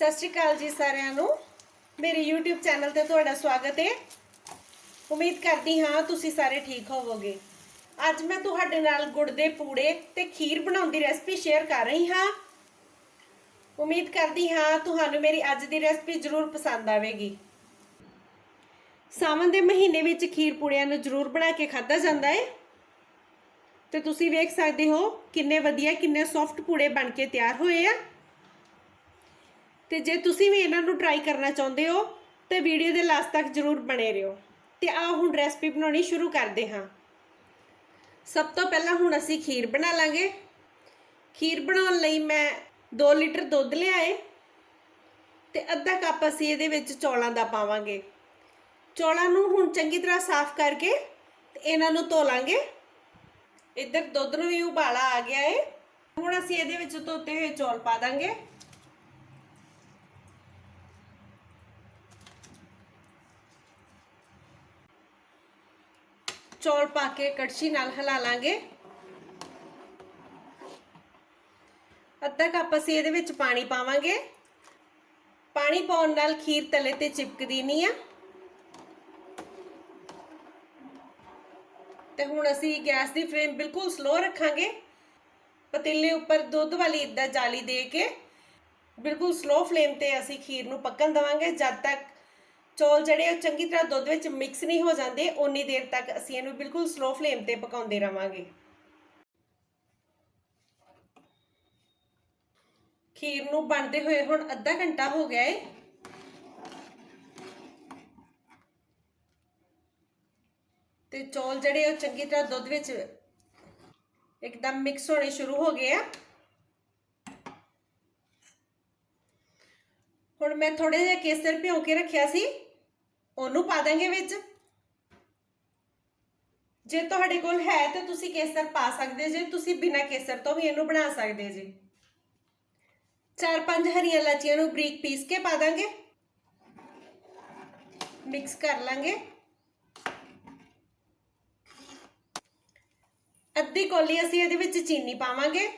ਸਤਿ ਸ਼੍ਰੀ ਅਕਾਲ ਜੀ ਸਾਰਿਆਂ ਨੂੰ। ਮੇਰੇ YouTube ਚੈਨਲ ਤੇ ਤੁਹਾਡਾ ਸਵਾਗਤ ਹੈ। ਉਮੀਦ ਕਰਦੀ ਹਾਂ ਤੁਸੀਂ ਸਾਰੇ ਠੀਕ ਹੋਵੋਗੇ। ਅੱਜ ਮੈਂ ਤੁਹਾਡੇ ਨਾਲ ਗੁੜ ਦੇ ਪੂੜੇ ਤੇ ਖੀਰ ਬਣਾਉਣ ਦੀ ਰੈਸਪੀ ਸ਼ੇਅਰ ਕਰ ਰਹੀ ਹਾਂ। ਉਮੀਦ ਕਰਦੀ ਹਾਂ ਤੁਹਾਨੂੰ ਮੇਰੀ ਅੱਜ ਦੀ ਰੈਸਪੀ ਜ਼ਰੂਰ ਪਸੰਦ ਆਵੇਗੀ। ਸਾਵਣ ਦੇ ਮਹੀਨੇ ਵਿੱਚ ਖੀਰ ਪੂੜਿਆਂ ਨੂੰ ਜ਼ਰੂਰ ਬਣਾ ਕੇ ਖਾਧਾ ਜਾਂਦਾ ਹੈ। ਤੇ ਤੁਸੀਂ ਵੇਖ ਸਕਦੇ ਹੋ ਕਿੰਨੇ ਵਧੀਆ, ਕਿੰਨੇ ਸੌਫਟ ਪੂੜੇ ਬਣ ਕੇ ਤਿਆਰ ਹੋਏ ਆ। ਤੇ ਜੇ ਤੁਸੀਂ ਵੀ ਇਹਨਾਂ ਨੂੰ ਟਰਾਈ ਕਰਨਾ ਚਾਹੁੰਦੇ ਹੋ, ਤੇ ਵੀਡੀਓ ਦੇ ਲਾਸਟ ਤੱਕ ਜ਼ਰੂਰ ਬਣੇ ਰਹੋ। ਤੇ ਆ ਹੁਣ ਰੈਸਪੀ ਬਣਾਉਣੀ ਸ਼ੁਰੂ ਕਰਦੇ ਹਾਂ। ਸਭ ਤੋਂ ਪਹਿਲਾਂ ਹੁਣ ਅਸੀਂ ਖੀਰ ਬਣਾ ਲਾਂਗੇ। ਖੀਰ ਬਣਾਉਣ ਲਈ ਮੈਂ 2 ਲੀਟਰ ਦੁੱਧ ਲਿਆਏ ਤੇ ਅੱਧਾ ਕੱਪ ਅਸੀਂ ਇਹਦੇ ਵਿੱਚ ਚੌਲਾਂ ਦਾ ਪਾਵਾਂਗੇ। ਚੌਲਾਂ ਨੂੰ ਹੁਣ ਚੰਗੀ ਤਰ੍ਹਾਂ ਸਾਫ਼ ਕਰਕੇ ਤੇ ਇਹਨਾਂ ਨੂੰ ਧੋ ਲਾਂਗੇ। ਇੱਧਰ ਦੁੱਧ ਨੂੰ ਵੀ ਉਬਾਲਾ ਆ ਗਿਆ ਏ। ਹੁਣ ਅਸੀਂ ਇਹਦੇ ਵਿੱਚ ਧੋਤੇ ਹੋਏ ਚੌਲ ਪਾ ਦਾਂਗੇ। ਚੌਲ ਪਾ ਕੇ ਕੜਛੀ ਨਾਲ ਹਿਲਾ ਲਾਂਗੇ। ਅੱਧਾ ਕੱਪ ਅਸੀਂ ਇਹਦੇ ਵਿੱਚ ਪਾਣੀ ਪਾਵਾਂਗੇ। ਪਾਣੀ ਪਾਉਣ ਨਾਲ ਖੀਰ ਤਲੇ ਤੇ ਚਿਪਕਦੀ ਨਹੀਂ ਆ। ਤੇ ਹੁਣ ਅਸੀਂ ਗੈਸ ਦੀ ਫਲੇਮ ਬਿਲਕੁਲ ਸਲੋ ਰੱਖਾਂਗੇ। ਪਤੀਲੇ ਉੱਪਰ ਦੁੱਧ ਵਾਲੀ ਇਦਾਂ ਜਾਲੀ ਦੇ ਕੇ ਬਿਲਕੁਲ ਸਲੋ ਫਲੇਮ ਤੇ ਅਸੀਂ ਖੀਰ ਨੂੰ ਪੱਕਣ ਦਵਾਂਗੇ। ਜਦ ਤੱਕ ਚੌਲ ਜਿਹੜੇ ਉਹ ਚੰਗੀ ਤਰ੍ਹਾਂ ਦੁੱਧ ਵਿੱਚ ਮਿਕਸ ਨਹੀਂ ਹੋ ਜਾਂਦੇ, ਓਨੀ ਦੇਰ ਤੱਕ ਅਸੀਂ ਇਹਨੂੰ ਬਿਲਕੁਲ ਸਲੋ ਫਲੇਮ ਤੇ ਪਕਾਉਂਦੇ ਰਵਾਂਗੇ। ਖੀਰ ਨੂੰ ਬਣਦੇ ਹੋਏ ਹੁਣ ਅੱਧਾ ਘੰਟਾ ਹੋ ਗਿਆ ਏ। ਤੇ ਚੌਲ ਜਿਹੜੇ ਉਹ ਚੰਗੀ ਤਰ੍ਹਾਂ ਦੁੱਧ ਵਿੱਚ ਇੱਕਦਮ ਮਿਕਸ ਹੋਣੇ ਸ਼ੁਰੂ ਹੋ ਗਏ ਆ। ਹੁਣ ਮੈਂ ਥੋੜੇ ਜਿਹਾ ਕੇਸਰ ਭਿਓ ਕੇ ਰੱਖਿਆ ਸੀ। ਉਹਨੂੰ ਪਾ ਦਾਂਗੇ ਵਿੱਚ। ਜੇ ਤੁਹਾਡੇ ਕੋਲ ਹੈ ਤਾਂ ਤੁਸੀਂ ਕੇਸਰ ਪਾ ਸਕਦੇ ਜੇ, ਤੁਸੀਂ ਬਿਨਾਂ ਕੇਸਰ ਤੋਂ ਵੀ ਇਹਨੂੰ ਬਣਾ ਸਕਦੇ ਜੇ। ਚਾਰ ਪੰਜ ਹਰੀਆਂ ਇਲਾਚੀਆਂ ਨੂੰ ਬਰੀਕ ਪੀਸ ਕੇ ਪਾ ਦਾਂਗੇ। ਮਿਕਸ ਕਰ ਲਾਂਗੇ। ਅੱਧੀ ਕੋਲੀ ਅਸੀਂ ਇਹਦੇ ਵਿੱਚ ਚੀਨੀ ਪਾਵਾਂਗੇ।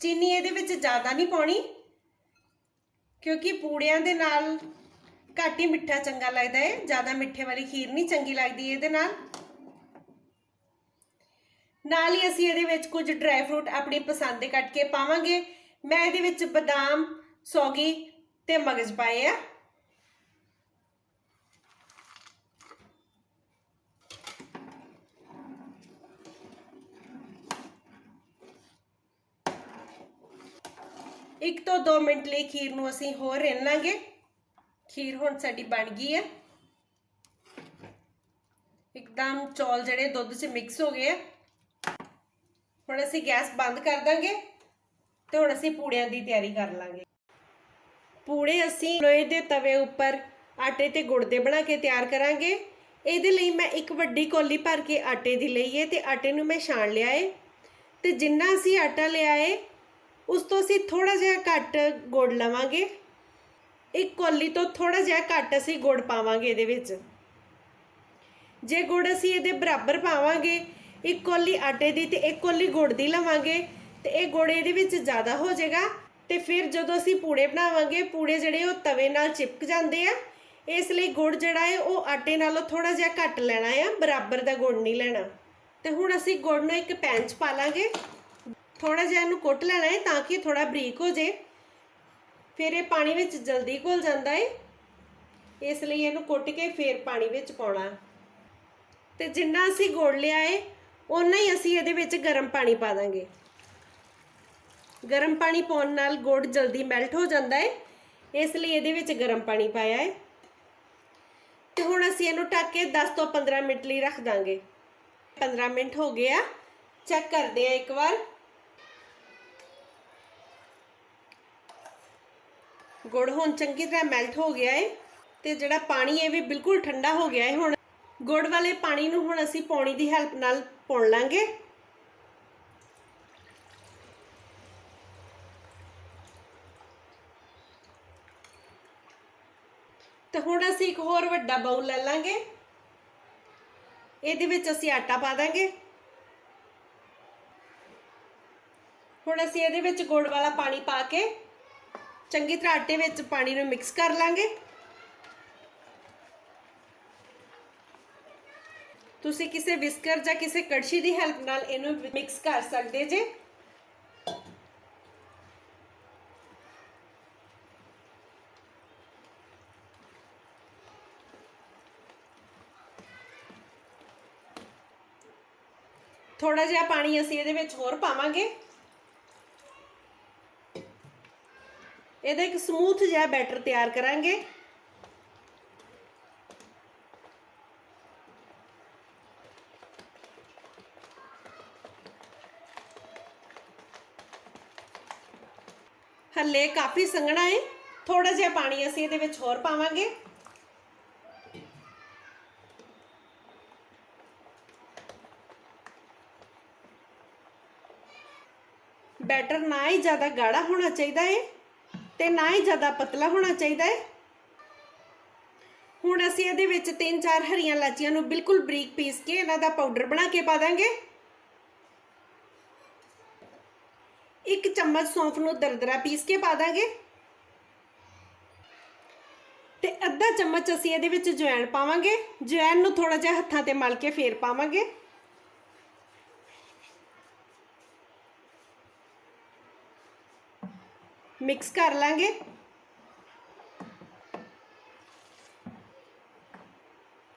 ਚੀਨੀ ਇਹਦੇ ਵਿੱਚ ਜ਼ਿਆਦਾ ਨਹੀਂ ਪਾਉਣੀ, ਕਿਉਂਕਿ ਪੂੜਿਆਂ ਦੇ ਨਾਲ ਘੱਟ ਹੀ ਮਿੱਠਾ ਚੰਗਾ ਲੱਗਦਾ ਹੈ, ਜ਼ਿਆਦਾ ਮਿੱਠੇ ਵਾਲੀ ਖੀਰ ਨਹੀਂ ਚੰਗੀ ਲੱਗਦੀ ਇਹਦੇ ਨਾਲ। ਨਾਲ ਹੀ ਅਸੀਂ ਇਹਦੇ ਵਿੱਚ ਕੁਝ ਡਰਾਈ ਫਰੂਟ ਆਪਣੀ ਪਸੰਦ ਦੇ ਕੱਟ ਕੇ ਪਾਵਾਂਗੇ। ਮੈਂ ਇਹਦੇ ਵਿੱਚ ਬਦਾਮ, ਸੌਗੀ ਤੇ ਮਗਜ਼ ਪਾਏ ਆ। ਇੱਕ ਤੋਂ 2 ਮਿੰਟ ਲਈ ਖੀਰ ਨੂੰ ਅਸੀਂ ਹੋਰ ਰਿੰਨ ਲਾਂਗੇ। ਖੀਰ ਹੁਣ ਸਾਡੀ ਬਣ ਗਈ ਹੈ। ਇੱਕਦਮ ਚੌਲ ਜਿਹੜੇ ਦੁੱਧ 'ਚ ਮਿਕਸ ਹੋ ਗਏ ਆ। ਹੁਣ ਅਸੀਂ ਗੈਸ ਬੰਦ ਕਰ ਦਾਂਗੇ ਤੇ ਹੁਣ ਅਸੀਂ ਪੂੜਿਆਂ ਦੀ ਤਿਆਰੀ ਕਰ ਲਾਂਗੇ। ਪੂੜੇ ਅਸੀਂ ਲੋਹੇ ਦੇ ਤਵੇ ਉੱਪਰ ਆਟੇ ਤੇ ਗੁੜ ਦੇ ਬਣਾ ਕੇ ਤਿਆਰ ਕਰਾਂਗੇ। ਇਹਦੇ ਲਈ ਮੈਂ ਇੱਕ ਵੱਡੀ ਕੋਲੀ ਭਰ ਕੇ ਆਟੇ ਦੀ ਲਈ ਹੈ ਤੇ ਆਟੇ ਨੂੰ ਮੈਂ ਛਾਣ ਲਿਆ ਏ। ਤੇ ਜਿੰਨਾ ਅਸੀਂ ਆਟਾ ਲਿਆ ਏ, ਉਸ ਤੋਂ ਅਸੀਂ ਥੋੜਾ ਜਿਹਾ ਘੱਟ ਗੁੜ ਲਵਾਂਗੇ। ਇੱਕ ਕੋਲੀ ਤੋਂ ਥੋੜਾ ਜਿਹਾ ਘੱਟ ਅਸੀਂ ਗੁੜ ਪਾਵਾਂਗੇ ਇਹਦੇ ਵਿੱਚ। ਜੇ ਗੁੜ ਅਸੀਂ ਇਹਦੇ ਬਰਾਬਰ ਪਾਵਾਂਗੇ, ਇੱਕ ਕੋਲੀ ਆਟੇ ਦੀ ਤੇ ਇੱਕ ਕੋਲੀ ਗੁੜ ਦੀ ਲਵਾਂਗੇ, ਤੇ ਇਹ ਗੁੜ ਇਹਦੇ ਵਿੱਚ ਜ਼ਿਆਦਾ ਹੋ ਜਾਏਗਾ, ਤੇ ਫਿਰ ਜਦੋਂ ਅਸੀਂ ਪੂੜੇ ਬਣਾਵਾਂਗੇ, ਪੂੜੇ ਜਿਹੜੇ ਉਹ ਤਵੇ ਨਾਲ ਚਿਪਕ ਜਾਂਦੇ ਆ, ਇਸ ਲਈ ਗੁੜ ਜਿਹੜਾ ਹੈ ਉਹ ਆਟੇ ਨਾਲੋਂ ਥੋੜਾ ਜਿਹਾ ਘੱਟ ਲੈਣਾ ਆ, ਬਰਾਬਰ ਦਾ ਗੁੜ ਨਹੀਂ ਲੈਣਾ। ਤੇ ਹੁਣ ਅਸੀਂ ਗੁੜ ਨੂੰ ਇੱਕ ਪੈਨ 'ਚ ਪਾ ਲਾਂਗੇ। ਥੋੜਾ ਜਿਹਾ ਇਹਨੂੰ ਕੁੱਟ ਲੈਣਾ ਹੈ ਤਾਂ ਕਿ ਥੋੜਾ ਬਰੀਕ ਹੋ ਜੇ ਫਿਰ ਇਹ ਪਾਣੀ ਵਿੱਚ ਜਲਦੀ ਘੁਲ ਜਾਂਦਾ ਏ। ਇਸ ਲਈ ਇਹਨੂੰ ਕੁੱਟ ਕੇ ਫਿਰ ਪਾਣੀ ਵਿੱਚ ਪਾਉਣਾ। ਤੇ ਜਿੰਨਾ ਅਸੀਂ ਗੁੜ ਲਿਆ ਹੈ ਉਨਾ ਹੀ ਅਸੀਂ ਇਹਦੇ ਵਿੱਚ ਗਰਮ ਪਾਣੀ ਪਾ ਦਾਂਗੇ। ਗਰਮ ਪਾਣੀ ਪਾਉਣ ਨਾਲ ਗੁੜ ਜਲਦੀ ਮੈਲਟ ਹੋ ਜਾਂਦਾ ਹੈ ਇਸ ਲਈ ਇਹਦੇ ਵਿੱਚ ਗਰਮ ਪਾਣੀ ਪਾਇਆ ਹੈ ਤੇ ਹੁਣ ਅਸੀਂ ਇਹਨੂੰ ਢੱਕ ਕੇ 10 ਤੋਂ 15 ਮਿੰਟ ਲਈ ਰੱਖ ਦਾਂਗੇ। 15 ਮਿੰਟ ਹੋ ਗਏ ਆ। ਚੈੱਕ ਕਰਦੇ ਆ ਇੱਕ ਵਾਰ। ਗੁੜ ਹੁਣ ਚੰਗੀ ਤਰ੍ਹਾਂ ਮੈਲਟ ਹੋ ਗਿਆ ਹੈ ਤੇ ਜਿਹੜਾ ਪਾਣੀ ਹੈ ਵੀ ਬਿਲਕੁਲ ਠੰਡਾ ਹੋ ਗਿਆ ਹੈ ਹੁਣ। ਗੁੜ ਵਾਲੇ ਪਾਣੀ ਨੂੰ ਹੁਣ ਅਸੀਂ ਪੌਣੀ ਦੀ ਹੈਲਪ ਨਾਲ ਪਾਉਣ ਲਾਂਗੇ। ਤੇ ਹੁਣ ਅਸੀਂ ਇੱਕ ਹੋਰ ਵੱਡਾ ਬਾਉਲ ਲੈ ਲਾਂਗੇ। ਇਹਦੇ ਵਿੱਚ ਅਸੀਂ ਆਟਾ ਪਾ ਦਾਂਗੇ। ਹੁਣ ਅਸੀਂ ਇਹਦੇ ਵਿੱਚ ਗੁੜ ਵਾਲਾ ਪਾਣੀ ਪਾ ਕੇ ਚੰਗੀ ਤਰ੍ਹਾਂ ਆਟੇ ਵਿੱਚ ਪਾਣੀ ਨੂੰ ਮਿਕਸ ਕਰ ਲਾਂਗੇ। ਤੁਸੀਂ ਕਿਸੇ ਵਿਸਕਰ ਜਾਂ ਕਿਸੇ ਕੜਛੀ ਦੀ ਹੈਲਪ ਨਾਲ ਇਹਨੂੰ ਮਿਕਸ ਕਰ ਸਕਦੇ ਜੇ। ਥੋੜਾ ਜਿਹਾ ਪਾਣੀ ਅਸੀਂ ਇਹਦੇ ਵਿੱਚ ਹੋਰ ਪਾਵਾਂਗੇ। ਇਹਦਾ ਇੱਕ ਸਮੂਥ ਜਿਹਾ ਬੈਟਰ ਤਿਆਰ ਕਰਾਂਗੇ। ਹੱਲੇ ਕਾਫੀ ਸੰਘਣਾ ਹੈ ਥੋੜਾ ਜਿਹਾ ਪਾਣੀ ਅਸੀਂ ਇਹਦੇ ਵਿੱਚ ਹੋਰ ਪਾਵਾਂਗੇ। ਬੈਟਰ ਨਾ ਹੀ ਜ਼ਿਆਦਾ ਗਾੜਾ ਹੋਣਾ ਚਾਹੀਦਾ ਹੈ ਤੇ ਨਾ ਹੀ ਜ਼ਿਆਦਾ ਪਤਲਾ ਹੋਣਾ ਚਾਹੀਦਾ ਹੈ। ਹੁਣ ਅਸੀਂ ਇਹਦੇ ਵਿੱਚ ਤਿੰਨ ਚਾਰ ਹਰੀਆਂ ਲਾਚੀਆਂ ਨੂੰ ਬਿਲਕੁਲ ਬਰੀਕ ਪੀਸ ਕੇ ਇਹਨਾਂ ਦਾ ਪਾਊਡਰ ਬਣਾ ਕੇ ਪਾ ਦਾਂਗੇ। ਇੱਕ ਚਮਚ ਸੌਂਫ ਨੂੰ ਦਰਦਰਾ ਪੀਸ ਕੇ ਪਾ ਦਾਂਗੇ। ਤੇ ਅੱਧਾ ਚਮਚ ਅਸੀਂ ਇਹਦੇ ਵਿੱਚ ਜਵੈਣ ਪਾਵਾਂਗੇ। ਜਵੈਣ ਨੂੰ ਥੋੜਾ ਜਿਹਾ ਹੱਥਾਂ ਤੇ ਮਲ ਕੇ ਫੇਰ ਪਾਵਾਂਗੇ। ਮਿਕਸ ਕਰ ਲਾਂਗੇ।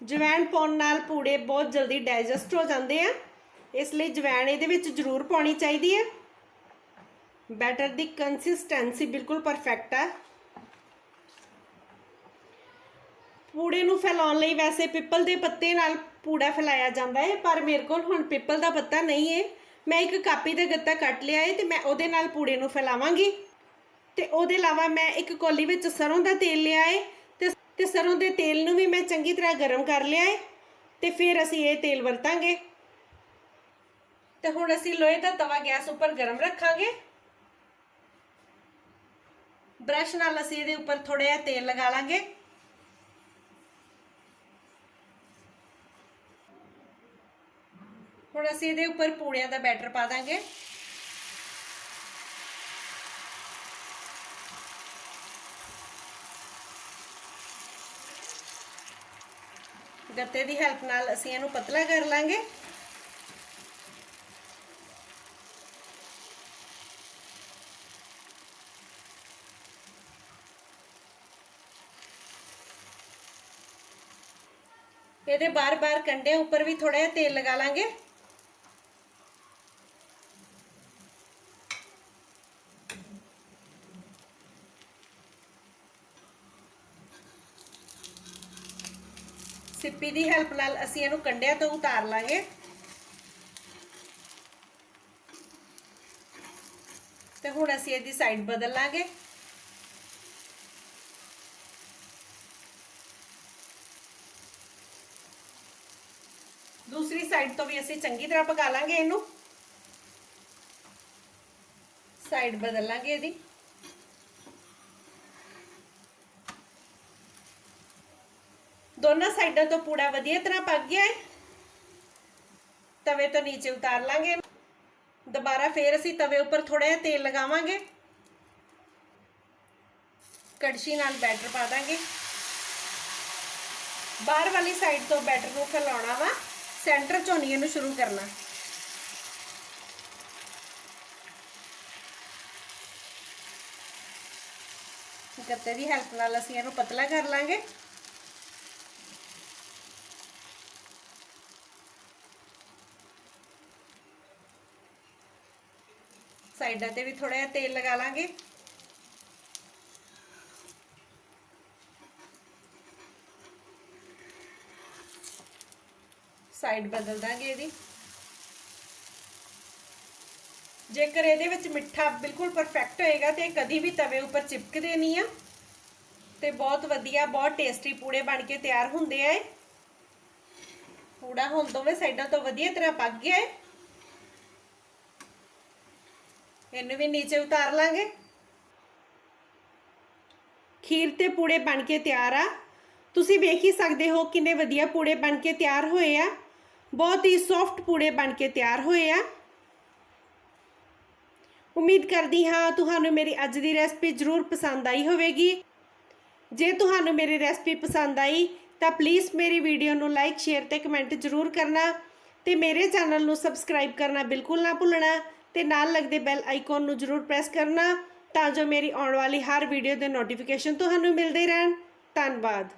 ਜਵੈਣ ਪਾਉਣ ਨਾਲ ਪੂੜੇ ਬਹੁਤ ਜਲਦੀ ਡਾਈਜੈਸਟ ਹੋ ਜਾਂਦੇ ਆ। ਇਸ ਲਈ ਜਵੈਣ ਇਹਦੇ ਵਿੱਚ ਜ਼ਰੂਰ ਪਾਉਣੀ ਚਾਹੀਦੀ ਹੈ ਬੈਟਰ ਦੀ ਕੰਸਿਸਟੈਂਸੀ ਬਿਲਕੁਲ ਪਰਫੈਕਟ ਹੈ ਪੂੜੇ ਨੂੰ ਫੈਲਾਉਣ ਲਈ ਵੈਸੇ ਪਿੱਪਲ ਦੇ ਪੱਤੇ ਨਾਲ ਪੂੜਾ ਫੈਲਾਇਆ ਜਾਂਦਾ ਹੈ ਪਰ ਮੇਰੇ ਕੋਲ ਹੁਣ ਪਿੱਪਲ ਦਾ ਪੱਤਾ ਨਹੀਂ ਹੈ ਮੈਂ ਇੱਕ ਕਾਪੀ ਦਾ ਗੱਤਾ ਕੱਟ ਲਿਆ ਹੈ ਤੇ ਮੈਂ ਉਹਦੇ ਨਾਲ ਪੂੜੇ ਨੂੰ ਫੈਲਾਵਾਂਗੀ। ਤੇ ਉਹਦੇ ਇਲਾਵਾ ਮੈਂ ਇੱਕ ਕੋਲੀ ਵਿੱਚ ਸਰੋਂ ਦਾ ਤੇਲ ਲਿਆ ਹੈ ਤੇ ਤੇ ਸਰੋਂ ਦੇ ਤੇਲ ਨੂੰ ਵੀ ਮੈਂ ਚੰਗੀ ਤਰ੍ਹਾਂ ਗਰਮ ਕਰ ਲਿਆ ਹੈ ਤੇ ਫਿਰ ਅਸੀਂ ਇਹ ਤੇਲ ਵਰਤਾਂਗੇ। ਤੇ ਹੁਣ ਅਸੀਂ ਲੋਹੇ ਦਾ ਤਵਾ ਗੈਸ ਉੱਪਰ ਗਰਮ ਰੱਖਾਂਗੇ। ਬ੍ਰਸ਼ ਨਾਲ ਅਸੀਂ ਇਹਦੇ ਉੱਪਰ ਥੋੜਾ ਜਿਹਾ ਤੇਲ ਲਗਾ ਲਾਂਗੇ। ਹੁਣ ਅਸੀਂ ਇਹਦੇ ਉੱਪਰ ਪੂੜਿਆਂ ਦਾ ਬੈਟਰ ਪਾ ਦਾਂਗੇ। ਗੱਤੇ ਦੀ ਹੈਲਪ ਨਾਲ ਅਸੀਂ ਇਹਨੂੰ ਪਤਲਾ ਕਰ ਲਾਂਗੇ। ਇਹਦੇ ਬਾਰ-ਬਾਰ ਕੰਡਿਆਂ ਉੱਪਰ ਵੀ ਥੋੜਾ ਜਿਹਾ ਤੇਲ ਲਗਾ ਲਾਂਗੇ। ਸਿੱਪੀ ਦੀ ਹੈਲਪ ਨਾਲ ਅਸੀਂ ਇਹਨੂੰ ਕੰਡਿਆਂ ਤੋਂ ਉਤਾਰ ਲਾਂਗੇ। ਤੇ ਹੁਣ ਅਸੀਂ ਇਹਦੀ ਸਾਈਡ ਬਦਲ ਲਾਂਗੇ। ਦੂਸਰੀ ਸਾਈਡ ਤੋਂ ਵੀ ਅਸੀਂ ਚੰਗੀ ਤਰ੍ਹਾਂ ਪਕਾ ਲਾਂਗੇ ਇਹਨੂੰ। ਸਾਈਡ ਬਦਲ ਲਾਂਗੇ ਇਹਦੀ। ਦੋਨਾਂ ਸਾਈਡਾਂ ਤੋਂ ਪੂੜਾ ਵਧੀਆ ਤਰ੍ਹਾਂ ਪੱਕ ਗਿਆ ਹੈ। ਤਵੇ ਤੋਂ ਨੀਚੇ ਉਤਾਰ ਲਾਂਗੇ। ਦੁਬਾਰਾ ਫੇਰ ਅਸੀਂ ਤਵੇ ਉੱਪਰ ਥੋੜਾ ਜਿਹਾ ਤੇਲ ਲਗਾਵਾਂਗੇ। ਕੜਛੀ ਨਾਲ ਬੈਟਰ ਪਾ ਦਾਂਗੇ। ਬਾਹਰ ਵਾਲੀ ਸਾਈਡ ਤੋਂ ਬੈਟਰ ਨੂੰ ਫੈਲਾਉਣਾ ਵਾ। ਸੈਂਟਰ ਚੋਂ ਨਹੀਂ ਇਹਨੂੰ ਸ਼ੁਰੂ ਕਰਨਾ। ਗੱਤੇ ਦੀ ਹੈਲਪ ਨਾਲ ਅਸੀਂ ਇਹਨੂੰ ਪਤਲਾ ਕਰ ਲਾਂਗੇ। ਸਾਈਡਾਂ ਤੇ ਵੀ ਥੋੜਾ ਜਿਹਾ ਤੇਲ ਲਗਾ ਲਾਂਗੇ। ਸਾਈਡ ਬਦਲ ਦਾਂਗੇ ਇਹਦੀ। ਜੇਕਰ ਇਹਦੇ ਵਿੱਚ ਮਿੱਠਾ ਬਿਲਕੁਲ ਪਰਫੈਕਟ ਹੋਏਗਾ ਤੇ ਇਹ ਕਦੀ ਵੀ ਤਵੇ ਉੱਪਰ ਚਿਪਕਦੇ ਨਹੀਂ ਆ। ਤੇ ਬਹੁਤ ਵਧੀਆ, ਬਹੁਤ ਟੇਸਟੀ ਪੂੜੇ ਬਣ ਕੇ ਤਿਆਰ ਹੁੰਦੇ ਆ ਪੂੜਾ ਹੁਣ ਦੋਵੇਂ ਸਾਈਡਾਂ ਤੋਂ ਵਧੀਆ ਤਰ੍ਹਾਂ ਪੱਕ ਗਿਆ ਹੈ ਇਹਨੂੰ ਵੀ ਨੀਚੇ ਉਤਾਰ ਲਾਂਗੇ। ਖੀਰ ਤੇ ਪੂੜੇ ਬਣ ਕੇ ਤਿਆਰ ਆ। ਤੁਸੀਂ ਵੇਖ ਹੀ ਸਕਦੇ ਹੋ ਕਿੰਨੇ ਵਧੀਆ ਪੂੜੇ ਬਣ ਕੇ ਤਿਆਰ ਹੋਏ ਆ। ਬਹੁਤ ਹੀ ਸੌਫਟ ਪੂੜੇ ਬਣ ਕੇ ਤਿਆਰ ਹੋਏ ਆ। ਉਮੀਦ ਕਰਦੀ ਹਾਂ ਤੁਹਾਨੂੰ ਮੇਰੀ ਅੱਜ ਦੀ ਰੈਸਪੀ ਜ਼ਰੂਰ ਪਸੰਦ ਆਈ ਹੋਵੇਗੀ। ਜੇ ਤੁਹਾਨੂੰ ਮੇਰੀ ਰੈਸਪੀ ਪਸੰਦ ਆਈ, ਤਾਂ ਪਲੀਜ਼ ਮੇਰੀ ਵੀਡੀਓ ਨੂੰ ਲਾਈਕ ਸ਼ੇਅਰ ਤੇ ਕਮੈਂਟ ਜ਼ਰੂਰ ਕਰਨਾ ਤੇ ਮੇਰੇ ਚੈਨਲ ਨੂੰ ਸਬਸਕ੍ਰਾਈਬ ਕਰਨਾ ਬਿਲਕੁਲ ਨਾ ਭੁੱਲਣਾ। ਤੇ ਨਾਲ ਲੱਗਦੇ ਬੈਲ ਆਈਕਨ ਨੂੰ ਜ਼ਰੂਰ ਪ੍ਰੈਸ ਕਰਨਾ ਤਾਂ ਜੋ ਮੇਰੀ ਆਉਣ ਵਾਲੀ ਹਰ ਵੀਡੀਓ ਦੇ ਨੋਟੀਫਿਕੇਸ਼ਨ ਤੁਹਾਨੂੰ ਮਿਲਦੇ ਰਹਿਣ। ਧੰਨਵਾਦ।